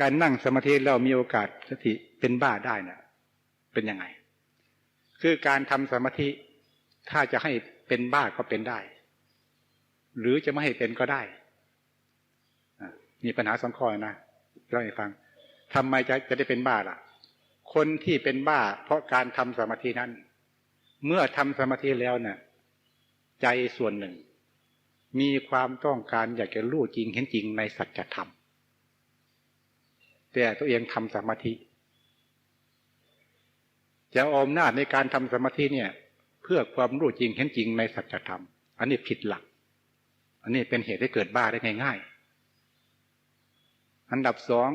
การนั่งสมาธิแล้วมีโอกาสสติเป็นบ้าได้นะเป็นยังไง คือการทำสมาธิถ้าจะให้เป็นบ้าก็เป็นได้ หรือจะไม่ให้เป็นก็ได้มีปัญหาสองข้อนะเล่าให้ฟังทำไมจะจะได้เป็นบ้าล่ะ คนที่เป็นบ้า เพราะการทำสมาธินั้น เมื่อทำสมาธิแล้วเนี่ยใจส่วนหนึ่ง มีความต้องการอยากจะรู้จริงเห็นจริงในสัจธรรม แต่ตัวเองทำสมาธิจะอมนาในการทำสมาธิเนี่ย เพื่อความรู้จริงเห็นจริงในสัจธรรม อันนี้ผิดหลัก อันนี้เป็นเหตุให้เกิดบ้าได้ง่ายๆอันดับสอง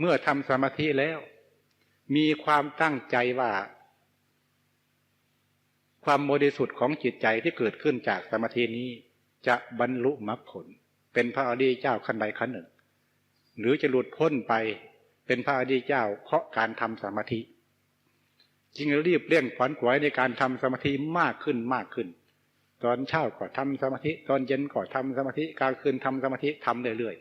เมื่อทำสมาธิแล้ว มีความตั้งใจว่า ความบริสุทธิ์ของจิตใจที่เกิดขึ้นจากสมาธินี้ จะบรรลุมรรคผล เป็นพระอริยเจ้าขั้นใดขั้นหนึ่ง หรือจะหลุดพ้นไปเป็นพระอริยเจ้า เพราะการทำสมาธิ จึงรีบเร่งขวัญขวายในการทำสมาธิมากขึ้นมากขึ้น ตอนเช้าก็ทำสมาธิ ตอนเย็นก็ทำสมาธิกลางคืนทำสมาธิทำเรื่อย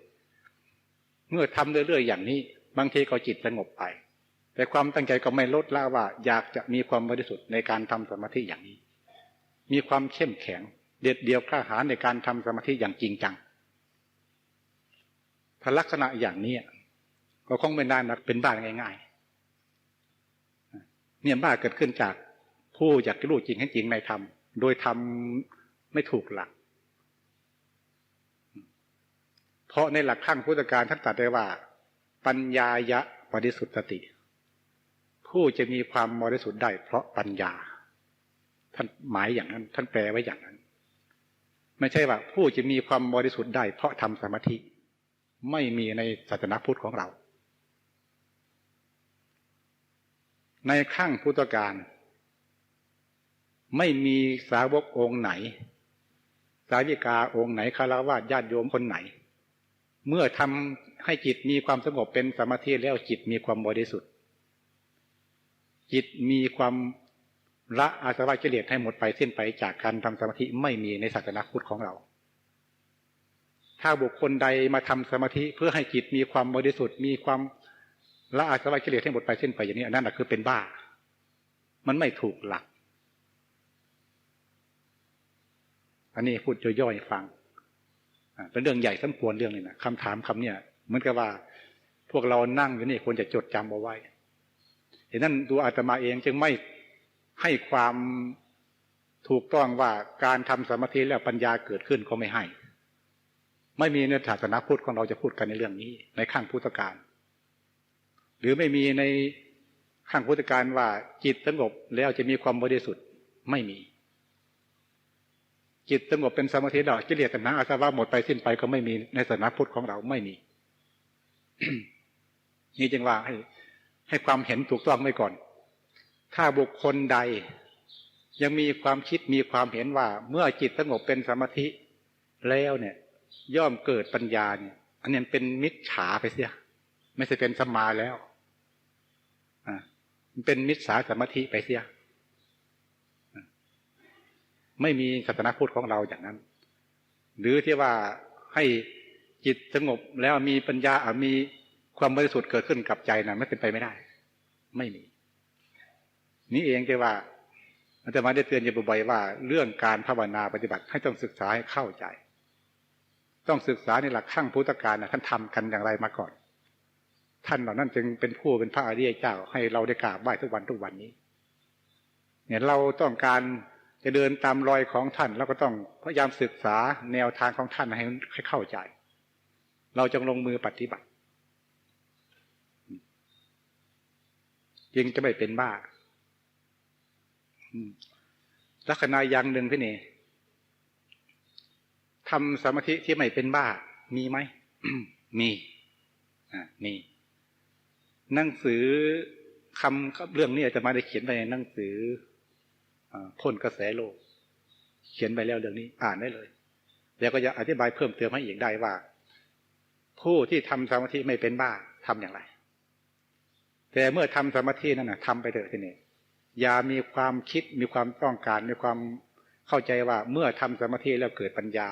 ๆเมื่อทำเรื่อยๆอย่างนี้ บางทีก็จิตสงบไป แต่ความตั้งใจก็ไม่ลดละว่า อยากจะมีความบริสุทธิ์ในการทำสมาธิอย่างนี้ มีความเข้มแข็ง เด็ดเดียวกล้าหาญในการทำสมาธิอย่างจริงจัง ถ้าลักษณะอย่างนี้ก็คงไม่นานนะเป็นบ้าง่ายๆเนี่ยบ้าเกิดขึ้นจากผู้อยากรู้จริงให้จริงในธรรมโดยทำไม่ถูกหลัก เพราะในหลักข้างพุทธการท่านตรัสไว้ว่า ปัญญายะบริสุทธิผู้จะมีความบริสุทธิ์ได้เพราะปัญญา ท่านหมายอย่างนั้น ท่านแปลไว้อย่างนั้น ไม่ใช่ว่า ผู้จะมีความบริสุทธิ์ได้เพราะทำสมาธิ ไม่มีในศาสนาพุทธของเรา ในข้างพุทธการ ไม่มีสาวกองค์ไหน สาวิกาองค์ไหนคารวะญาติโยมคนไหน เมื่อทำให้จิตมีความสงบเป็นสมาธิแล้วจิตมีความบริสุทธิ์ จิตมีความละอาสวะกิเลสให้หมดไปสิ้นไปจากการทำสมาธิไม่มีในศาสนาพุทธของเรา ถ้าบุคคลใดมาทำสมาธิเพื่อให้จิตมีความบริสุทธิ์มีความละอาสวะกิเลสให้หมดไปสิ้นไปอย่างนี้อันนั้นคือเป็นบ้า มันไม่ถูกหลัก อันนี้พูดย่อยๆฟังเป็นเรื่องใหญ่สมควรเรื่องนี้นะคำถามคำเนี้ยเหมือนกับว่า พวกเรานั่งอยู่นี่ควรจะจดจำเอาไว้เห็นนั้นตัวอาตมาเองจึงไม่ให้ความถูกต้องว่าการทำสมาธิแล้วปัญญาเกิดขึ้นก็ไม่ให้ ไม่มีในศาสนาพุทธของเราจะพูดกันในเรื่องนี้ ในข้างพุทธการ หรือไม่มีในข้างพุทธการว่าจิตสงบแล้วจะมีความบริสุทธิ์ไม่มี จิตสงบเป็นสมาธิดอกกิเลสตัณหาอาสวะหมดไปสิ้นไปก็ไม่มีในศาสนาพุทธของเราไม่มี นี่จึงว่าให้ ให้ความเห็นถูกต้องไว้ก่อน ถ้าบุคคลใดยังมีความคิดมีความเห็นว่า เมื่อจิตสงบเป็นสมาธิแล้วเนี่ย ย่อมเกิดปัญญาเนี่ย อันนี้เป็นมิจฉาไปเสีย ไม่ใช่เป็นสมาแล้วอ่ามันเป็นมิจฉาสมาธิไปเสียไม่มีศาสนาพุทธของเราอย่างนั้น หรือที่ว่าให้จิตสงบแล้วมีปัญญามีความบริสุทธิ์เกิดขึ้นกับใจนะไม่เป็นไปไม่ได้ ไม่มี นี่เองที่ว่าอาจารย์มาได้เตือนอยู่บ่อยๆว่า เรื่องการภาวนาปฏิบัติให้ต้องศึกษาให้เข้าใจ ต้องศึกษาในหลักขั้งพุทธการนะท่านทำกันอย่างไรมาก่อน ท่านเหล่านั้นจึงเป็นผู้เป็นพระอริยเจ้า ให้เราได้กราบไหว้ทุกวันทุกวันนี้ เนี่ยเราต้องการจะเดินตามรอยของท่านเราก็ต้องพยายามศึกษาแนวทางของท่านให้ให้เข้าใจ เราจงลงมือปฏิบัติจึงจะไม่เป็นบ้าลักษณะอย่างหนึ่งพี่นี่ ทำสมาธิที่ไม่เป็นบ้า มีไหมมีอ่ามีหนังสือคำเรื่องนี้อาจะมาได้เขียนไปในหนังสือพ้นกระแสโลก เขียนไปแล้วเรื่องนี้ อ่านได้เลย แล้วก็จะอธิบายเพิ่มเติมให้อีกได้ว่า ผู้ที่ทำสมาธิไม่เป็นบ้าทำอย่างไร แต่เมื่อทำสมาธินั่นนะทำไปเถอะทีนี้อย่ามีความคิดมีความต้องการมีความเข้าใจว่าเมื่อทำสมาธิแล้วเกิดปัญญา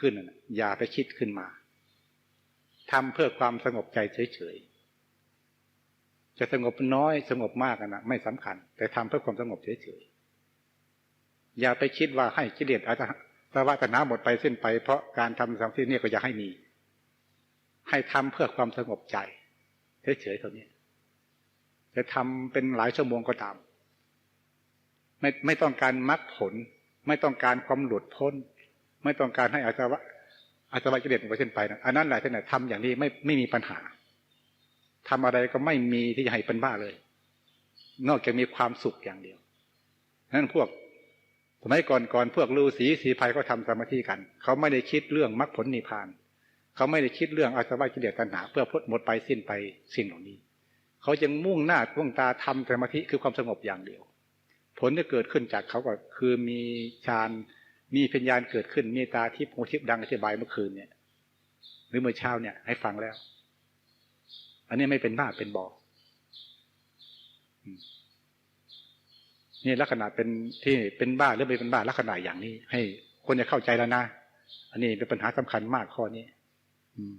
ขึ้น อย่าไปคิดขึ้นมาทำเพื่อความสงบใจเฉยๆ จะสงบน้อยสงบมากนะไม่สำคัญ แต่ทำเพื่อความสงบเฉยๆ อย่าไปคิดว่าให้กิเลสอาจจะสวะตัณหาหมดไปสิ้นไปเพราะการทำสมาธินี่ก็อย่าให้มี ให้ทำเพื่อความสงบใจเฉยๆเท่านี้จะทำเป็นหลายชั่วโมงก็ตาม ไม่ไม่ต้องการมรรคผล ไม่ต้องการความหลุดพ้น ไม่ต้องการให้อาสวะอาสวะกิเลสหมดไปสิ้นไปนะอันนั้นแหละที่ไหนทำอย่างนี้ไม่ไม่มีปัญหาทำอะไรก็ไม่มีที่จะให้เป็นบ้าเลย นอกจากมีความสุขอย่างเดียวนั้นพวกสมัยก่อนก่อนพวกฤาษีสีภัยก็ทำสมาธิกัน เขาไม่ได้คิดเรื่องมรรคผลนิพพาน เขาไม่ได้คิดเรื่องอาสวะกิเลสตัณหา เพื่อพ้นหมดไปสิ้นไปสิ่งเหล่านี้ เขาจึงมุ่งหน้ามุ่งตาทำสมาธิคือความสงบอย่างเดียว ผลที่เกิดขึ้นจากเขาก็คือมีฌาน มีปัญญาณเกิดขึ้นมีตาทิพย์หูทิพย์ดังอธิบายเมื่อคืนเนี่ย หรือเมื่อเช้าเนี่ย ให้ฟังแล้ว อันนี้ไม่เป็นบ้าเป็นบอนี่ลักษณะเป็นที่เป็นบ้าหรือไม่เป็นบ้าลักษณะอย่างนี้ ให้คนจะเข้าใจแล้วนะ อันนี้เป็นปัญหาสำคัญมากข้อนี้ อืม